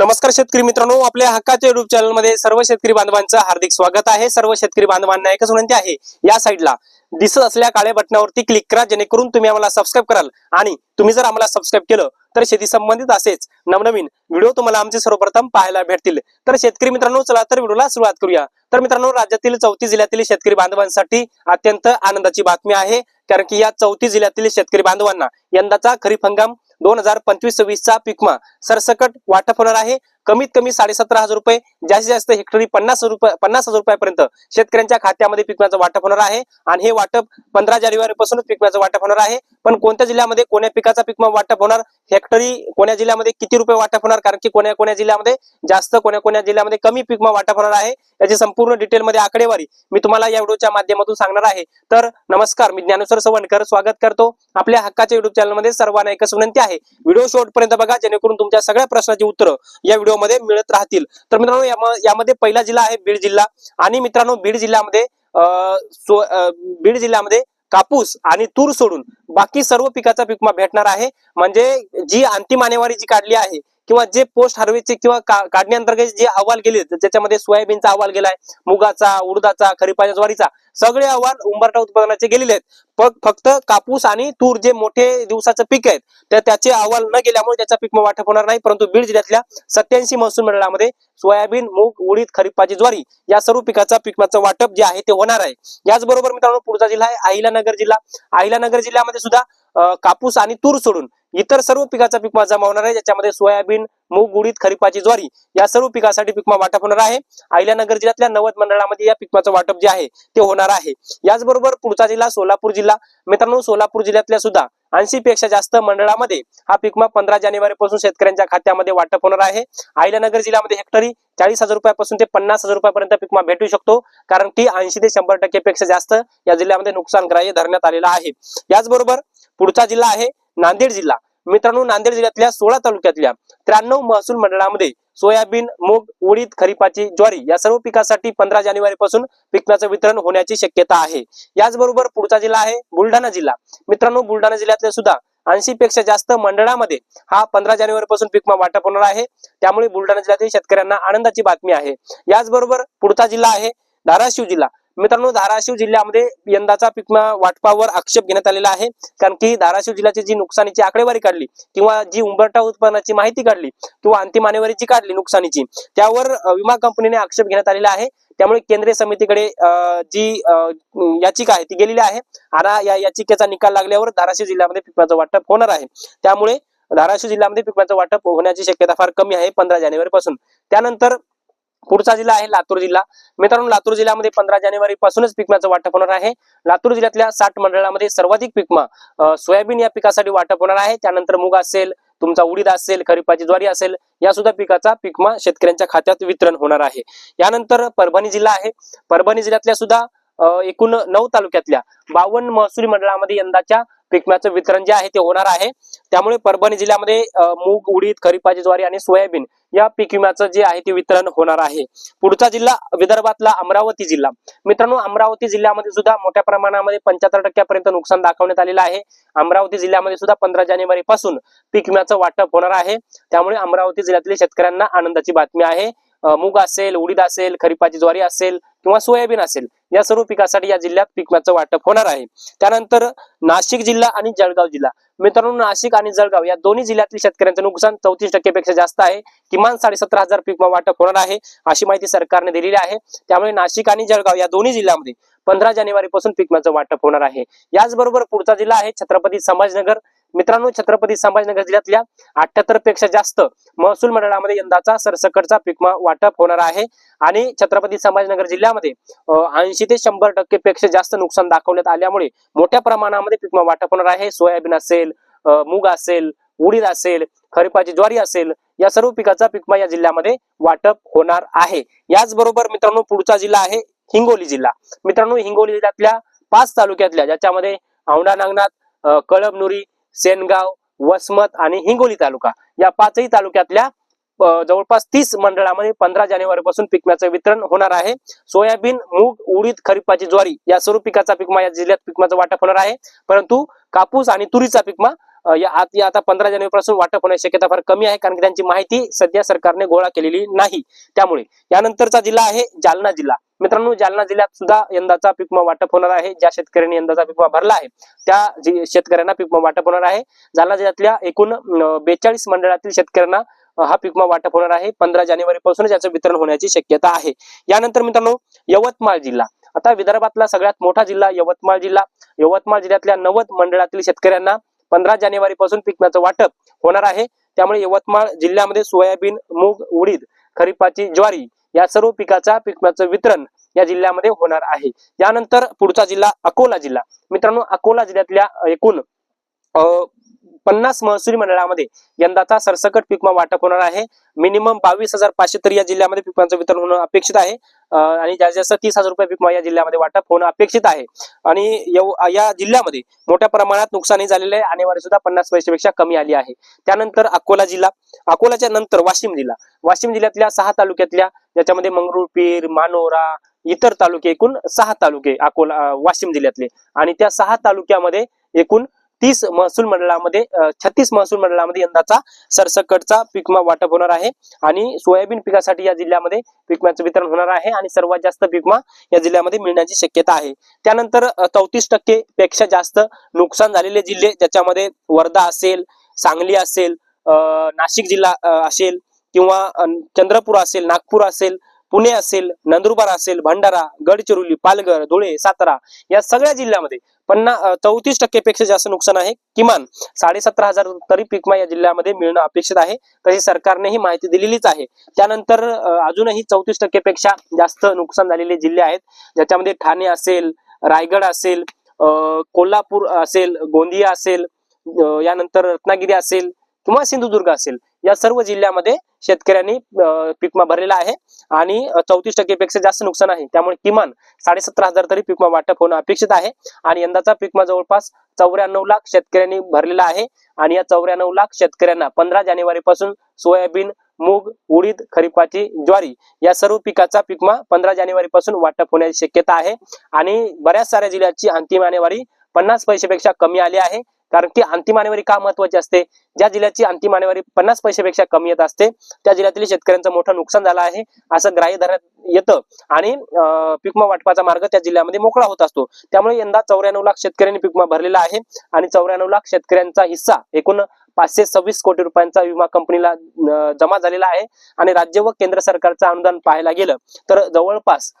नमस्कार शेतकरी मित्रांनो आपल्या हक्काच्या युट्यूब चॅनलमध्ये सर्व शेतकरी बांधवांचं हार्दिक स्वागत आहे. सर्व शेतकरी बांधवांना एकच विनंती आहे या साईडला दिसत असल्या काळ्या बटनावरती क्लिक करा जेणेकरून तुम्ही आम्हाला सबस्क्राईब कराल. आणि तुम्ही जर आम्हाला सबस्क्राईब केलं तर शेती संबंधित असेच नवनवीन व्हिडिओ तुम्हाला आमचे सर्वप्रथम पाहायला भेटतील. तर शेतकरी मित्रांनो चला तर व्हिडिओला सुरुवात करूया. तर मित्रांनो राज्यातील चौथी जिल्ह्यातील शेतकरी बांधवांसाठी अत्यंत आनंदाची बातमी आहे कारण की या चौथी जिल्ह्यातील शेतकरी बांधवांना यंदाचा खरीप हंगाम दोन हजार पंचवीस सव्वीसचा पिकमा सरसकट वाटप होणार आहे. कमीत कमी साडेसतरा हजार रुपये जास्तीत जास्त हेक्टरी पन्नास रुपये पन्नास हजार रुपयापर्यंत शेतकऱ्यांच्या खात्यामध्ये पिकण्याचं वाटप होणार आहे. आणि हे वाटप पंधरा जानेवारी पासूनच पिकण्याचं वाटप होणार आहे. पण कोणत्या जिल्ह्यामध्ये कोण्या पिकाचा पिक वाटप होणार? हेक्टरी कोण्या जिल्ह्यामध्ये किती रुपये वाटप होणार? कारण की कोण्या कोण्या जिल्ह्यामध्ये जास्त कोण्या कोण्या जिल्ह्यामध्ये कमी पिकमा वाटप होणार आहे. याची संपूर्ण डिटेलमध्ये आकडेवारी मी तुम्हाला या व्हिडिओच्या माध्यमातून सांगणार आहे. तर नमस्कार मी ज्ञानेश्वर सवणकर. स्वागत करतो आपल्या हक्काच्या युट्यूब चॅनलमध्ये सर्वांना एकच विनंती आहे. व्हिडिओ शेवट पर्यंत बघा जेणेकरून तुमच्या सगळ्या प्रश्नाची उत्तरं या व्हिडिओमध्ये मिळत राहतील. तर मित्रांनो यामध्ये पहिला जिल्हा आहे बीड जिल्हा. आणि मित्रांनो बीड जिल्ह्यामध्ये अं, सो- अं, बीड जिल्ह्यामध्ये कापूस आणि तूर सोडून बाकी सर्व पिकाचा पिकमा भेटणार आहे. म्हणजे जी अंतिम आणेवारी जी काढली आहे किंवा जे पोस्ट हार्वेस्टचे किंवा काढण्याअंतर्गत काढणी अंतर्गत जे अहवाल गेले ज्याच्यामध्ये सोयाबीनचा अहवाल गेलाय मुगाचा उडदाचा खरीपाच्या ज्वारीचा सगळे अहवाल उंबरठा उत्पादनाचे गेलेले आहेत. फक्त कापूस आणि तूर जे मोठे दिवसाचं पीक आहेत तर त्याचे अहवाल न गेल्यामुळे त्याचा पीक वाटप होणार नाही. परंतु बीड जिल्ह्यातल्या सत्याऐंशी महसूल मंडळामध्ये सोयाबीन मूग उडीद खरीपाची ज्वारी या सर्व पिकाचा पिकमाचं वाटप जे आहे ते होणार आहे. याचबरोबर मित्रांनो पुढचा जिल्हा आहे अहिलानगर जिल्हा. अहिलानगर जिल्ह्यामध्ये सुद्धा कापूस आणि तूर सोडून इतर सर्व पिकाचा पिकमा जमा होणार आहे. ज्याच्यामध्ये सोयाबीन मूग उडीद खरीपाची ज्वारी या सर्व पिकासाठी पिकमा वाटप होणार आहे. अहिल्यानगर जिल्ह्यातल्या नवद मंडळामध्ये या पिकमाचं वाटप जे आहे ते होणार आहे. याचबरोबर पुढचा जिल्हा सोलापूर जिल्हा. मित्रांनो सोलापूर जिल्ह्यातल्या सुद्धा ऐंशी पेक्षा जास्त मंडळामध्ये हा पिकमा पंधरा जानेवारी पासून शेतकऱ्यांच्या खात्यामध्ये वाटप होणार आहे. अहिल्यानगर जिल्ह्यामध्ये हेक्टरी चाळीस हजार रुपयापासून ते पन्नास हजार रुपयापर्यंत पिकमा भेटू शकतो. कारण की ऐंशी ते शंभर टक्केपेक्षा जास्त या जिल्ह्यामध्ये नुकसान ग्राह्य धरण्यात आलेलं आहे. याचबरोबर पुढचा जिल्हा आहे नांदेड जिल्हा. मित्रांनो नांदेड जिल्ह्यातल्या सोळा तालुक्यातल्या त्र्याण्णव महसूल मंडळामध्ये सोयाबीन मूग उडीद खरीपाची ज्वारी या सर्व पिकासाठी पंधरा जानेवारी पासून पिकण्याचं वितरण होण्याची शक्यता आहे. याचबरोबर पुढचा जिल्हा आहे बुलढाणा जिल्हा. मित्रांनो बुलढाणा जिल्ह्यातल्या सुद्धा ऐंशी पेक्षा जास्त मंडळामध्ये हा पंधरा जानेवारी पासून पिकमा वाटप होणार आहे. त्यामुळे बुलढाणा जिल्ह्यातील शेतकऱ्यांना आनंदाची बातमी आहे. याचबरोबर पुढचा जिल्हा आहे धाराशिव जिल्हा. मित्रांनो धाराशिव जिल्ह्यामध्ये यंदाचा पीक वाटपावर आक्षेप घेण्यात आलेला आहे. कारण की धाराशिव जिल्ह्याची जी नुकसानीची आकडेवारी काढली किंवा जी उंबरठा उत्पन्नाची माहिती काढली किंवा अंतिम आणेवारीची काढली नुकसानीची त्यावर विमा कंपनीने आक्षेप घेण्यात आलेला आहे. त्यामुळे केंद्रीय समितीकडे जी याचिका आहे ती गेलेली आहे. आणि या याचिकेचा निकाल लागल्यावर धाराशिव जिल्ह्यामध्ये पिकाचं वाटप होणार आहे. त्यामुळे धाराशिव जिल्ह्यामध्ये पिकाचं वाटप होण्याची शक्यता फार कमी आहे पंधरा जानेवारी पासून त्यानंतर पुढचा जिल्हा आहे लातूर जिल्हा. मित्रांनो लातूर जिल्ह्यामध्ये पंधरा जानेवारी पासूनच पिकमाचं वाटप होणार आहे. लातूर जिल्ह्यातल्या साठ मंडळामध्ये सर्वाधिक पिकमा सोयाबीन या पिकासाठी वाटप होणार आहे. त्यानंतर मूग असेल तुमचा उडीद असेल खरीपाची ज्वारी असेल या सुद्धा पिकाचा पिकमा शेतकऱ्यांच्या खात्यात वितरण होणार आहे. यानंतर परभणी जिल्हा आहे. परभणी जिल्ह्यातल्या सुद्धा एकूण नऊ तालुक्यातल्या बावन्न महसुली मंडळामध्ये यंदाच्या पिकम्याचं वितरण जे आहे ते होणार आहे. त्यामुळे परभणी जिल्ह्यामध्ये मूग उडीद खरीपाची ज्वारी आणि सोयाबीन या पीक विम्याचं जे आहे ते वितरण होणार आहे. पुढचा जिल्हा विदर्भातला अमरावती जिल्हा. मित्रांनो अमरावती जिल्ह्यामध्ये सुद्धा मोठ्या प्रमाणामध्ये पंच्याहत्तर टक्क्यापर्यंत नुकसान दाखवण्यात आलेलं आहे. अमरावती जिल्ह्यामध्ये सुद्धा पंधरा जानेवारी पासून पीक विम्याचं वाटप होणार आहे. त्यामुळे अमरावती जिल्ह्यातील शेतकऱ्यांना आनंदाची बातमी आहे. मूग असेल उडीद असेल खरीपाची ज्वारी असेल किंवा सोयाबीन असेल या सर्व पिकासाठी या जिल्ह्यात पिकम्याचं वाटप होणार आहे. त्यानंतर नाशिक जिल्हा आणि जळगाव जिल्हा. मित्रांनो नाशिक आणि जळगाव या दोन्ही जिल्ह्यातील शेतकऱ्यांचं नुकसान चौतीस टक्केपेक्षा जास्त आहे. किमान साडेसतरा हजार पीक वाटप होणार आहे अशी माहिती सरकारने दिलेली आहे. त्यामुळे नाशिक आणि जळगाव या दोन्ही जिल्ह्यामध्ये पंधरा जानेवारी पासून पिकम्याचं वाटप होणार आहे. याचबरोबर पुढचा जिल्हा आहे छत्रपती संभाजीनगर. मित्रांनो छत्रपती संभाजीनगर जिल्ह्यातल्या अठ्याहत्तरपेक्षा जास्त महसूल मंडळामध्ये यंदाचा सरसकटचा पिकमा वाटप होणार आहे. आणि छत्रपती संभाजीनगर जिल्ह्यामध्ये ऐंशी ते शंभर टक्के पेक्षा जास्त नुकसान दाखवण्यात आल्यामुळे मोठ्या प्रमाणामध्ये पिकमा वाटप होणार आहे. सोयाबीन असेल मूग असेल उडीद असेल खरीपाची ज्वारी असेल या सर्व पिकाचा पिकमा या जिल्ह्यामध्ये वाटप होणार आहे. याचबरोबर मित्रांनो पुढचा जिल्हा आहे हिंगोली जिल्हा. मित्रांनो हिंगोली जिल्ह्यातल्या पाच तालुक्यातल्या ज्याच्यामध्ये औंढा नागनाथ अ, कळमनुरी सेनगाव वसमत आणि हिंगोली तालुका. या पाचही तालुक्यातल्या जवळपास तीस मंडळामध्ये पंधरा जानेवारी पासून पिकम्याचं वितरण होणार आहे. सोयाबीन मूग उडीद खरीपाची ज्वारी या सर्व पिकाचा पिकमा या जिल्ह्यात पिकमाचं वाटप होणार आहे. परंतु कापूस आणि तुरीचा पिकमा या आत या आता पंधरा जानेवारीपासून वाटप होण्याची शक्यता फार कमी आहे कारण की त्यांची माहिती सध्या सरकारने गोळा केलेली नाही. त्यामुळे यानंतरचा जिल्हा आहे जालना जिल्हा. मित्रांनो जालना जिल्ह्यात सुद्धा यंदाचा पीक वाटप होणार आहे. ज्या शेतकऱ्यांनी यंदाचा पीक भरला आहे त्या शेतकऱ्यांना पीक वाटप होणार आहे. जालना जिल्ह्यातल्या एकूण बेचाळीस मंडळातील शेतकऱ्यांना हा पीक वाटप होणार आहे. पंधरा जानेवारी पासूनच याचं वितरण होण्याची शक्यता आहे. यानंतर मित्रांनो यवतमाळ जिल्हा. आता विदर्भातला सगळ्यात मोठा जिल्हा यवतमाळ जिल्हा. यवतमाळ जिल्ह्यातल्या नव्वद मंडळातील शेतकऱ्यांना पंधरा जानेवारी पासून पिकण्याचं वाटप होणार आहे. त्यामुळे यवतमाळ जिल्ह्यामध्ये सोयाबीन मूग उडीद खरीपाची ज्वारी या सर्व पिकाचा पिकण्याचं वितरण या जिल्ह्यामध्ये होणार आहे. यानंतर पुढचा जिल्हा अकोला जिल्हा. मित्रांनो अकोला जिल्ह्यातल्या एकूण पन्नास महसुली मंडळामध्ये यंदाचा सरसकट पिकमा वाटप होणार आहे. मिनिमम बावीस हजार पाचशे तरी या जिल्ह्यामध्ये पिकांचं वितरण होणं अपेक्षित आहे. आणि जास्तीत जास्त तीस हजार रुपये पिकमा या जिल्ह्यामध्ये वाटप होणं अपेक्षित आहे. आणि या जिल्ह्यामध्ये मोठ्या प्रमाणात नुकसानी झालेले आहे. आणेवारी सुद्धा पन्नास पैशेपेक्षा कमी आली आहे. त्यानंतर अकोला जिल्हा. अकोलाच्या नंतर वाशिम जिल्हा. वाशिम जिल्ह्यातल्या सहा तालुक्यातल्या ज्याच्यामध्ये मंगरुळपीर मानोरा इतर तालुके एकूण सहा तालुके अकोला वाशिम जिल्ह्यातले. आणि त्या सहा तालुक्यामध्ये एकूण तीस महसूल मंडळामध्ये छत्तीस महसूल मंडळामध्ये यंदाचा सरसकटचा पिकमा वाटप होणार आहे. आणि सोयाबीन पिकासाठी या जिल्ह्यामध्ये पिकम्याचं वितरण होणार आहे आणि सर्वात जास्त पिकमा या जिल्ह्यामध्ये मिळण्याची शक्यता आहे. त्यानंतर चौतीस टक्के पेक्षा जास्त नुकसान झालेले जिल्हे ज्याच्यामध्ये वर्धा असेल सांगली असेल नाशिक जिल्हा असेल किंवा चंद्रपूर असेल नागपूर असेल पुणे असेल नंदुरबार असेल भंडारा गडचिरोली पालघर धुळे सातारा या सगळ्या जिल्ह्यामध्ये पन्ना चौतीस टक्के पेक्षा जास्त नुकसान आहे. किमान साडेसतरा हजार तरी पिकमा या जिल्ह्यामध्ये मिळणं अपेक्षित आहे. तशी सरकारने ही माहिती दिलेलीच आहे. त्यानंतर अजूनही चौतीस टक्केपेक्षा जास्त नुकसान झालेले जिल्हे आहेत. ज्याच्यामध्ये ठाणे असेल रायगड असेल कोल्हापूर असेल गोंदिया असेल यानंतर रत्नागिरी असेल किंवा सिंधुदुर्ग असेल. या सर्व जिल्ह्यामध्ये शेतकऱ्यांनी पिकमा पीकमा भरलेला आहे. आणि चौतीस टक्केपेक्षा जास्त नुकसान आहे. त्यामुळे किमान साडेसतरा हजार तरी पिकमा वाटप होणं अपेक्षित आहे. आणि यंदाचा पिकमा जवळपास चौऱ्याण्णव लाख शेतकऱ्यांनी भरलेला आहे. आणि या चौऱ्याण्णव लाख शेतकऱ्यांना पंधरा जानेवारी पासून सोयाबीन मूग उडीद खरीपाची ज्वारी या सर्व पिकाचा पिकमा पंधरा जानेवारी पासून वाटप होण्याची शक्यता आहे. आणि बऱ्याच साऱ्या जिल्ह्याची अंतिम आणेवारी पन्नास पैशापेक्षा कमी आली आहे. कारण की अंतिम आणेवारी का महत्वाची असते? ज्या जिल्ह्याची अंतिम आणेवारी पन्नास पैशापेक्षा कमी येत असते त्या जिल्ह्यातील शेतकऱ्यांचं मोठं नुकसान झालं आहे असं ग्राह्य धरण्यात येतं. आणि पिकमा वाटपाचा मार्ग त्या जिल्ह्यामध्ये मोकळा होत असतो. त्यामुळे यंदा चौऱ्याण्णव लाख शेतकऱ्यांनी पिकमा भरलेला आहे. आणि चौऱ्याण्णव लाख शेतकऱ्यांचा हिस्सा एकूण पाचशे सव्वीस कोटी रुपयांचा विमा कंपनीला जमा झालेला आहे आणि राज्य व केंद्र सरकारचं अनुदान पाहायला गेलं तर जवळपास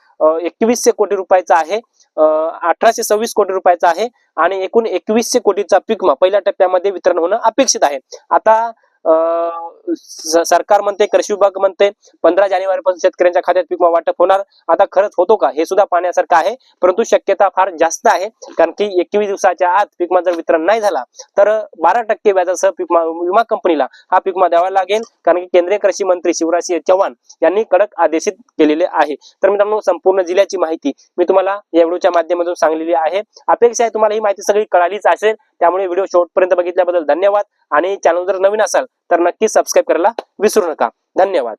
एकवीसशे कोटी रुपयाचा आहे अं, अठराशे सव्वीस कोटी रुपयाचा आहे आणि एकूण एकवीसशे कोटीचा पिकमा पहिल्या टप्प्यामध्ये वितरण होणं अपेक्षित आहे. आता सरकार म्हणते कृषी विभाग म्हणते पंधरा जानेवारी पासून शेतकऱ्यांच्या खात्यात पीक वाटप होणार. आता खरंच होतो का? हे सुद्धा पाहण्यासारखं आहे परंतु शक्यता फार जास्त आहे कारण की एकवीस दिवसाच्या आत पीकमा जर वितरण नाही झाला तर बारा टक्के व्याजासह पीक विमा कंपनीला हा पीकमा द्यावा लागेल कारण की केंद्रीय कृषी मंत्री शिवराज सिंह चौहान यांनी कडक आदेशित केलेले आहे. तर मित्रांनो संपूर्ण जिल्ह्याची माहिती मी तुम्हाला या व्हिडिओच्या माध्यमातून सांगलेली आहे. अपेक्षा आहे तुम्हाला ही माहिती सगळी कळालीच असेल त्यामुळे व्हिडिओ शेवटपर्यंत बघितल्याबद्दल धन्यवाद. आणि चॅनल जर नवीन असाल तर नक्की सबस्क्राईब करायला विसरू नका. धन्यवाद.